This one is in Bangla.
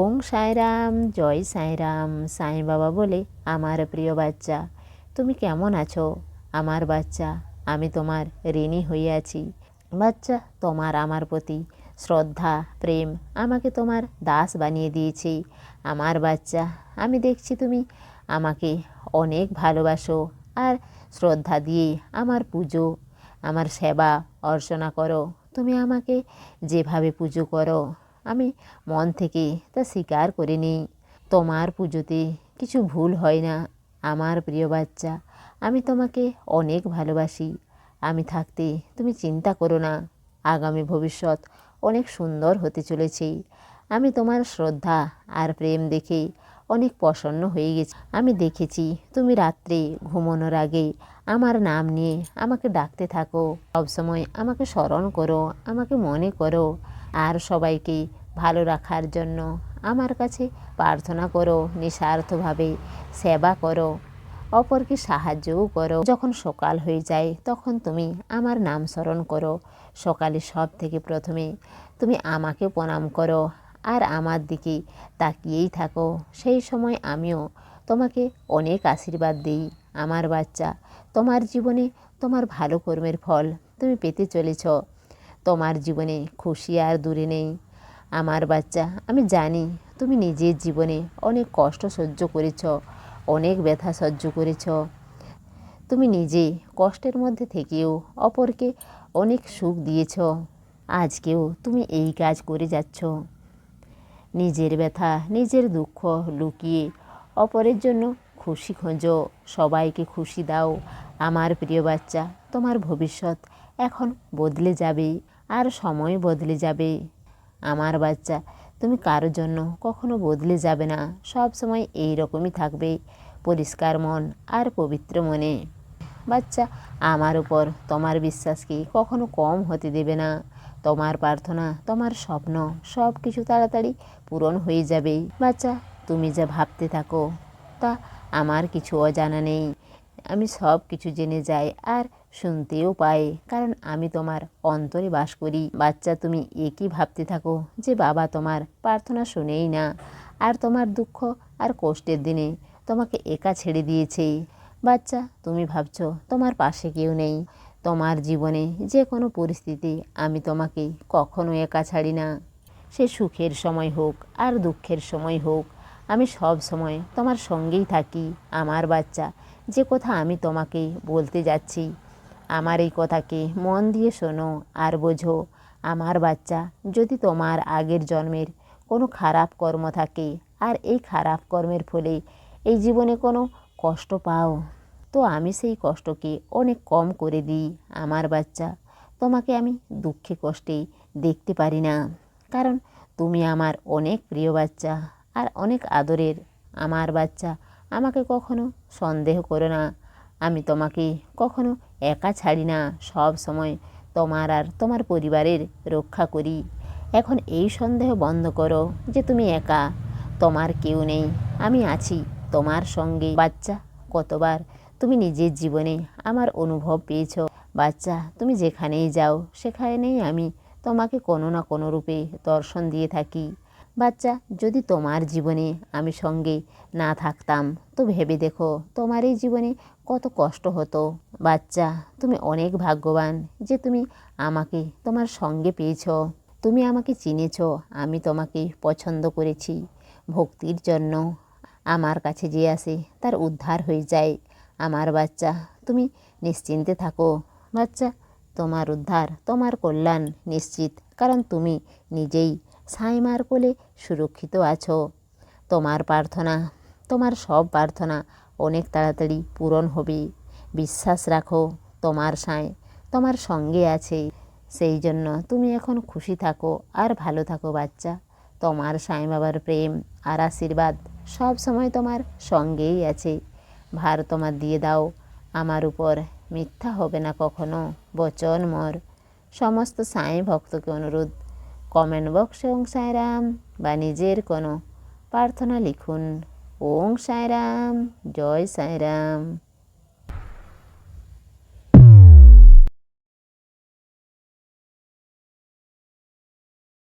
ওং সাঁইরাম, জয় সাঁইরাম, সাঁই বাবা বলে আমার প্রিয় বাচ্চা। তুমি কেমন আছো? আমার বাচ্চা, আমি তোমার ঋণী হয়ে আছি। বাচ্চা, তোমার আমার প্রতি শ্রদ্ধা, প্রেম আমাকে তোমার দাস বানিয়ে দিয়েছে। আমার বাচ্চা, আমি দেখছি তুমি আমাকে অনেক ভালোবাসো আর শ্রদ্ধা দিয়ে আমার পুজো, আমার সেবা অর্চনা করো। তুমি আমাকে যেভাবে পুজো করো আমি মন থেকে তা স্বীকার করে নিই। তোমার পুজোতে কিছু ভুল হয় না। আমার প্রিয় বাচ্চা, আমি তোমাকে অনেক ভালোবাসি। আমি থাকতে তুমি চিন্তা করো না। আগামী ভবিষ্যৎ অনেক সুন্দর হতে চলেছে। আমি তোমার শ্রদ্ধা আর প্রেম দেখে অনেক প্রসন্ন হয়ে গেছি। আমি দেখেছি তুমি রাত্রে ঘুমানোর আগে আমার নাম নিয়ে আমাকে ডাকতে থাকো। সবসময় আমাকে স্মরণ করো, আমাকে মনে করো। আর সবাইকে ভালো রাখার জন্য আমার কাছে প্রার্থনা করো, নিঃস্বার্থভাবে সেবা করো, অপরকে সাহায্যও করো। যখন সকাল হয়ে যায়, তখন তুমি আমার নাম স্মরণ করো। সকালে সব থেকে প্রথমে তুমি আমাকে প্রণাম করো আর আমার দিকে তাকিয়েই থাকো। সেই সময় আমিও তোমাকে অনেক আশীর্বাদ দিই। আমার বাচ্চা, তোমার জীবনে তোমার ভালো কর্মের ফল তুমি পেতে চলেছ। তোমার জীবনে খুশি আর দূরে নেই। আমার বাচ্চা, আমি জানি তুমি নিজের জীবনে অনেক কষ্ট সহ্য করেছ, অনেক ব্যথা সহ্য করেছ। তুমি নিজে কষ্টের মধ্যে থেকেও অপরকে অনেক সুখ দিয়েছ। আজকেও তুমি এই কাজ করে যাচ্ছ। নিজের ব্যথা, নিজের দুঃখ লুকিয়ে অপরের জন্য খুশি খোঁজো, সবাইকে খুশি দাও। আমার প্রিয় বাচ্চা, তোমার ভবিষ্যৎ এখন বদলে যাবে আর সময় বদলে যাবে। আমার বাচ্চা, তুমি কারোর জন্য কখনো বদলে যাবে না। সব সময় এই রকমই থাকবে, পরিষ্কার মন আর পবিত্র মনে। বাচ্চা, আমার উপর তোমার বিশ্বাসকে কখনো কম হতে দেবে না। তোমার প্রার্থনা, তোমার স্বপ্ন সব কিছু তাড়াতাড়ি পূরণ হয়ে যাবে। বাচ্চা, তুমি যা ভাবতে থাকো, তা আমার কিছু অজানা নেই। আমি সব কিছু জেনে যাই আর শুনতেও পায়, কারণ আমি তোমার অন্তরে বাস করি। বাচ্চা, তুমি একই ভাবতে থাকো যে বাবা তোমার প্রার্থনা শুনেই না। আর তোমার দুঃখ আর কষ্টের দিনে তোমাকে একা ছেড়ে দিয়েছে। বাচ্চা, তুমি ভাবছ তোমার পাশে কেউ নেই। তোমার জীবনে যে কোনো পরিস্থিতি আমি তোমাকে কখনো একা ছাড়ি না। সে সুখের সময় হোক আর দুঃখের সময় হোক, আমি সব সময় তোমার সঙ্গেই থাকি। আমার বাচ্চা, যে কথা আমি তোমাকে বলতে যাচ্ছি আমার এই কথাকে মন দিয়ে শোনো আর বোঝো, আমার বাচ্চা, যদি তোমার আগের জন্মের কোনো খারাপ কর্ম থাকে আর এই খারাপ কর্মের ফলে এই জীবনে কোনো কষ্ট পাও, তো আমি সেই কষ্টকে অনেক কম করে দিই। আমার বাচ্চা, তোমাকে আমি দুঃখে কষ্টে দেখতে পারি না, কারণ তুমি আমার অনেক প্রিয় বাচ্চা আর অনেক আদরের। আমার বাচ্চা, আমাকে কখনো সন্দেহ করো না, আমি তোমাকে কখনো একা ছাড়ি না, সব সময় তোমার আর তোমার পরিবারের রক্ষা করি। এখন এই সন্দেহ বন্ধ করো যে তুমি একা, তোমার কেউ নেই, আমি আছি, তোমার সঙ্গে। বাচ্চা, কতবার তুমি নিজের জীবনে আমার অনুভব পেয়েছ? বাচ্চা, তুমি যেখানেই যাও, সেখানেই আমি তোমাকে কোনো না কোনো রূপে দর্শন দিয়ে থাকি। বাচ্চা, যদি তোমার জীবনে আমি সঙ্গে না থাকতাম, তো ভেবে দেখো, তোমার এই জীবনে কত কষ্ট হতো। বাচ্চা, তুমি অনেক ভাগ্যবান যে তুমি আমাকে তোমার সঙ্গে পেয়েছ। তুমি আমাকে চিনেছ, আমি তোমাকে পছন্দ করেছি। ভক্তির জন্য আমার কাছে যে আসে তার উদ্ধার হয়ে যায়। আমার বাচ্চা, তুমি নিশ্চিন্তে থাকো। বাচ্চা, তোমার উদ্ধার, তোমার কল্যাণ নিশ্চিত, কারণ তুমি নিজেই সাইমার কোলে সুরক্ষিত আছো। তোমার প্রার্থনা, তোমার সব প্রার্থনা অনেক তাড়াতাড়ি পূরণ হবে। বিশ্বাস রাখো, তোমার সাঁই তোমার সঙ্গে আছে। সেই জন্য তুমি এখন খুশি থাকো আর ভালো থাকো বাচ্চা। তোমার সাঁই বাবার প্রেম আর আশীর্বাদ সব সময় তোমার সঙ্গেই আছে। ভার তোমার দিয়ে দাও, আমার উপর মিথ্যা হবে না কখনো, বচন মর। সমস্ত সাঁই ভক্তকে অনুরোধ কমেন্ট বক্সে ওং সাঁয়রাম বা নিজের কোনো প্রার্থনা লিখুন। ওং সাঁয়রাম জয় সাঁয়রাম